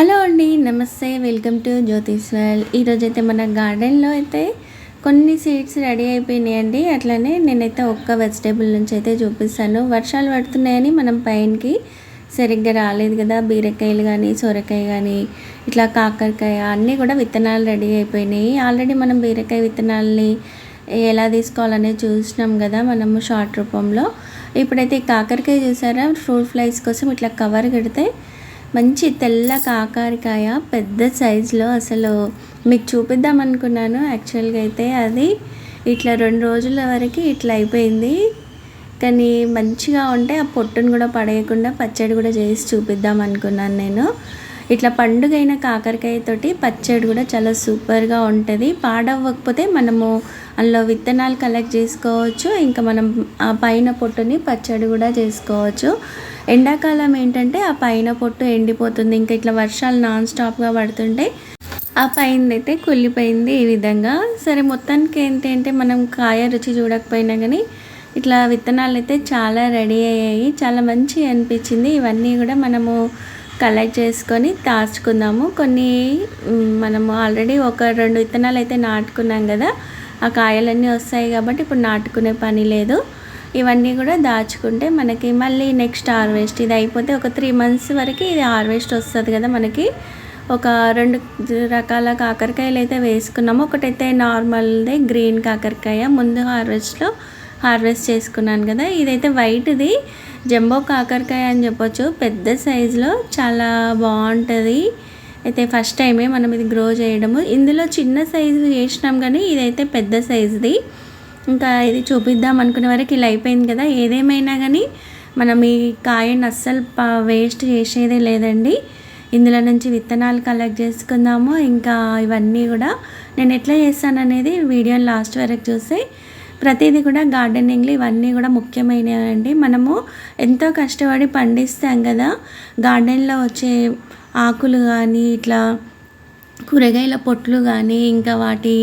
Hello అండి నమస్తే welcome to జ్యోతిష్వల్ ఈరోజు అయితే మన గార్డెన్లో అయితే కొన్ని సీడ్స్ రెడీ అయిపోయినాయండి. అట్లనే నేనైతే ఒక్క వెజిటేబుల్ నుంచి అయితే చూపిస్తాను. వర్షాలు పడుతున్నాయని మనం పైనకి సరిగ్గా రాలేదు కదా. బీరకాయలు కానీ సొరకాయ కానీ ఇట్లా కాకరకాయ అన్నీ కూడా విత్తనాలు రెడీ అయిపోయినాయి. ఆల్రెడీ మనం బీరకాయ విత్తనాలని ఎలా తీసుకోవాలనేది చూసినాం కదా మనము షార్ట్ రూపంలో. ఇప్పుడైతే ఈ కాకరకాయ చూసారా? ఫ్రూట్ ఫ్లైస్ కోసం ఇట్లా కవర్ కడితే మంచి తెల్ల కాకరకాయ పెద్ద సైజులో అసలు మీకు చూపిద్దాం అనుకున్నాను యాక్చువల్గా అయితే అది ఇట్లా రెండు రోజుల వరకు ఇట్లా అయిపోయింది. కానీ మంచిగా ఉంటే ఆ పొట్టును కూడా పడేయకుండా పచ్చడి కూడా చేసి చూపిద్దాం అనుకున్నాను నేను. ఇట్లా పండుగైన కాకరకాయతోటి పచ్చడి కూడా చాలా సూపర్గా ఉంటుంది. పాడవ్వకపోతే మనము అందులో విత్తనాలు కలెక్ట్ చేసుకోవచ్చు. ఇంకా మనం ఆ పైన పొట్టుని పచ్చడి కూడా చేసుకోవచ్చు. ఎండాకాలం ఏంటంటే ఆ పైన పొట్టు ఎండిపోతుంది. ఇంకా ఇట్లా వర్షాలు నాన్ స్టాప్గా పడుతుంటే ఆ పైన అయితే కుళ్ళిపోయింది ఈ విధంగా. సరే మొత్తానికి ఏంటంటే మనం కాయ రుచి చూడకపోయినా కానీ ఇట్లా విత్తనాలు అయితే చాలా రెడీ అయ్యాయి. చాలా మంచి అనిపించింది. ఇవన్నీ కూడా మనము కలెక్ట్ చేసుకొని దాచుకుందాము. కొన్ని మనము ఆల్రెడీ ఒక రెండు విత్తనాలు అయితే నాటుకున్నాం కదా ఆ కాయలన్నీ వస్తాయి కాబట్టి ఇప్పుడు నాటుకునే పని లేదు. ఇవన్నీ కూడా దాచుకుంటే మనకి మళ్ళీ నెక్స్ట్ హార్వెస్ట్ ఇది అయిపోతే ఒక త్రీ మంత్స్ వరకు ఇది హార్వెస్ట్ వస్తుంది కదా మనకి. ఒక రెండు రకాల కాకరకాయలు అయితే వేసుకున్నాము. ఒకటైతే నార్మల్దే గ్రీన్ కాకరకాయ. ముందు హార్వెస్ట్లో హార్వెస్ట్ చేసుకున్నాను కదా. ఇదైతే వైట్ది జంబో కాకరకాయ అని చెప్పొచ్చు. పెద్ద సైజులో చాలా బాగుంటుంది. అయితే ఫస్ట్ టైమే మనం ఇది గ్రో చేయడము. ఇందులో చిన్న సైజు చేసినాం కానీ ఇదైతే పెద్ద సైజుది. ఇంకా ఇది చూపిద్దాం అనుకునే వరకు ఇలా అయిపోయింది కదా. ఏదేమైనా కానీ మనం ఈ కాయని అస్సలు వేస్ట్ చేసేదే లేదండి. ఇందులో నుంచి విత్తనాలు కలెక్ట్ చేసుకుందాము. ఇంకా ఇవన్నీ కూడా నేను ఎట్లా చేస్తాను అనేది వీడియోని లాస్ట్ వరకు చూసి ప్రతిదీ కూడా గార్డెనింగ్లో ఇవన్నీ కూడా ముఖ్యమైనవండి. మనము ఎంతో కష్టపడి పండిస్తాం కదా. గార్డెన్లో వచ్చే ఆకులు కానీ ఇట్లా కూరగాయల పొట్లు కానీ ఇంకా వాటి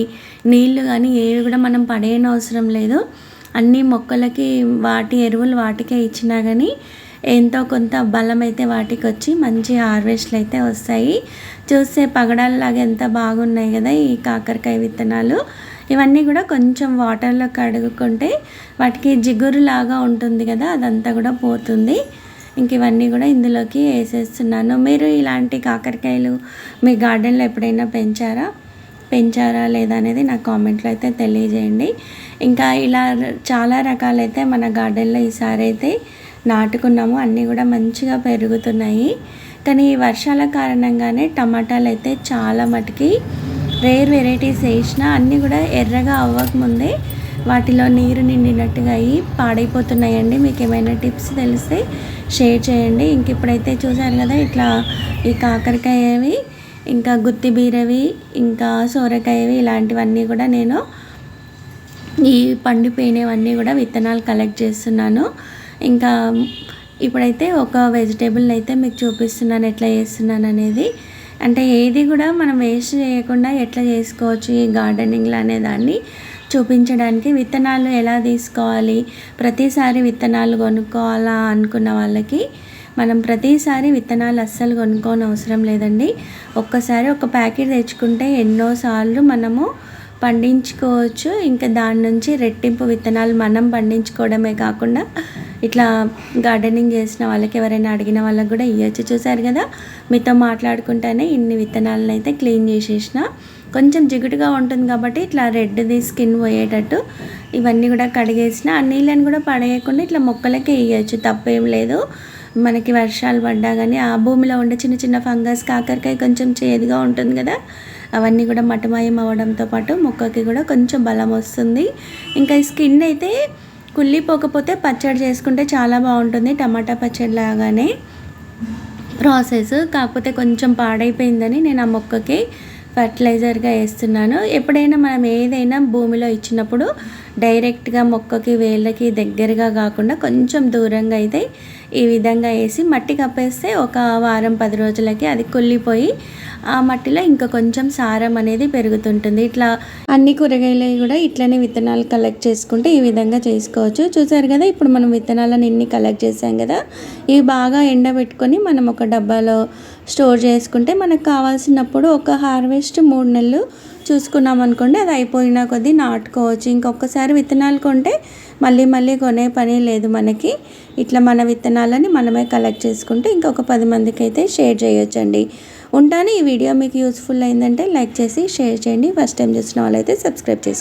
నీళ్ళు కానీ ఏవి కూడా మనం పడేయని అవసరం లేదు. అన్ని మొక్కలకి వాటి ఎరువులు వాటికే ఇచ్చినా కానీ ఎంతో కొంత బలం అయితే వాటికి వచ్చి మంచి హార్వెస్ట్లు అయితే వస్తాయి. చూస్తే పగడాలలాగా ఎంత బాగున్నాయి కదా ఈ కాకరకాయ విత్తనాలు. ఇవన్నీ కూడా కొంచెం వాటర్లో కడుగుకుంటే వాటికి జిగురు లాగా ఉంటుంది కదా అదంతా కూడా పోతుంది. ఇంక ఇవన్నీ కూడా ఇందులోకి వేసేస్తున్నాను. మీరు ఇలాంటి కాకరకాయలు మీ గార్డెన్లో ఎప్పుడైనా పెంచారా? పెంచారా లేదా అనేది నాకు కామెంట్లో అయితే తెలియజేయండి. ఇంకా ఇలా చాలా రకాలైతే మన గార్డెన్లో ఈసారి అయితే నాటుకున్నాము. అన్నీ కూడా మంచిగా పెరుగుతున్నాయి. కానీ ఈ వర్షాల కారణంగానే టమాటాలు అయితే చాలా మటుకి రేర్ వెరైటీస్ వేసినా అన్నీ కూడా ఎర్రగా అవ్వకముందే వాటిలో నీరు నిండినట్టుగా అయ్యి పాడైపోతున్నాయండి. మీకు ఏమైనా టిప్స్ తెలిస్తే షేర్ చేయండి. ఇంక ఇప్పుడైతే చూసారు కదా ఇట్లా ఈ కాకరకాయవి ఇంకా గుత్తి బీరవి ఇంకా సోరకాయవి ఇలాంటివన్నీ కూడా నేను ఈ పండిపోయినవన్నీ కూడా విత్తనాలు కలెక్ట్ చేస్తున్నాను. ఇంకా ఇప్పుడైతే ఒక వెజిటేబుల్ని అయితే మీకు చూపిస్తున్నాను ఎట్లా చేస్తున్నాను అనేది అంటే ఏది కూడా మనం వేస్ట్ చేయకుండా ఎట్లా చేసుకోవచ్చు ఈ గార్డెనింగ్లో అనే దాన్ని చూపించడానికి విత్తనాలు ఎలా తీసుకోవాలి ప్రతిసారి విత్తనాలు కొనుక్కోవాలా అనుకున్న వాళ్ళకి మనం ప్రతిసారి విత్తనాలు అస్సలు కొనుక్కోని అవసరం లేదండి. ఒక్కసారి ఒక ప్యాకెట్ తెచ్చుకుంటే ఎన్నోసార్లు మనము పండించుకోవచ్చు. ఇంకా దాని నుంచి రెట్టింపు విత్తనాలు మనం పండించుకోవడమే కాకుండా ఇట్లా గార్డెనింగ్ చేసిన వాళ్ళకి ఎవరైనా అడిగిన వాళ్ళకి కూడా ఇవ్వచ్చు చూసారు కదా? మీతో మాట్లాడుకుంటేనే ఇన్ని విత్తనాలను అయితే క్లీన్ చేసేసిన. కొంచెం జిగుటుగా ఉంటుంది కాబట్టి ఇట్లా రెడ్ది స్కిన్ పోయేటట్టు ఇవన్నీ కూడా కడిగేసిన. ఆ నీళ్ళని కూడా పడేయకుండా ఇట్లా మొక్కలకే వేయచ్చు తప్పేం లేదు. మనకి వర్షాలు పడ్డా కానీ ఆ భూమిలో ఉండే చిన్న చిన్న ఫంగస్ కాకరకాయ కొంచెం చేదుగా ఉంటుంది కదా? అవన్నీ కూడా మటమాయం అవ్వడంతో పాటు మొక్కకి కూడా కొంచెం బలం వస్తుంది. ఇంకా ఈ స్కిన్ అయితే కుళ్ళిపోకపోతే పచ్చడి చేసుకుంటే చాలా బాగుంటుంది టమాటా పచ్చడి లాగానే ప్రాసెస్. కాకపోతే కొంచెం పాడైపోయిందని నేను ఆ మొక్కకి ఫర్టిలైజర్గా వేస్తున్నాను. ఎప్పుడైనా మనం ఏదైనా భూమిలో ఇచ్చినప్పుడు డైరెక్ట్గా మొక్కకి వేళ్ళకి దగ్గరగా కాకుండా కొంచెం దూరంగా అయితే ఈ విధంగా వేసి మట్టి కప్పేస్తే ఒక వారం పది రోజులకి అది కుళ్ళిపోయి ఆ మట్టిలో ఇంకా కొంచెం సారం అనేది పెరుగుతుంటుంది. ఇట్లా అన్ని కూరగాయలు కూడా ఇట్లనే విత్తనాలు కలెక్ట్ చేసుకుంటే ఈ విధంగా చేసుకోవచ్చు. చూసారు కదా ఇప్పుడు మనం విత్తనాలను ఎన్ని కలెక్ట్ చేసాం కదా ఇవి బాగా ఎండబెట్టుకొని మనం ఒక డబ్బాలో స్టోర్ చేసుకుంటే మనకు కావాల్సినప్పుడు ఒక హార్వెస్ట్ మూడు నెలలు చూసుకున్నాం అనుకోండి అది అయిపోయిన కొద్దీ నాటుకోవచ్చు. ఇంకొకసారి విత్తనాలు కొంటే మళ్ళీ మళ్ళీ కొనే పని లేదు మనకి. ఇట్లా మన విత్తనాలని మనమే కలెక్ట్ చేసుకుంటే ఇంకొక పది మందికి అయితే షేర్ చేయొచ్చండి. ఉంటాను ఈ వీడియో మీకు యూస్ఫుల్ అయిందంటే లైక్ చేసి షేర్ చేయండి. ఫస్ట్ టైం చూసిన వాళ్ళైతే సబ్స్క్రైబ్ చేసుకోండి.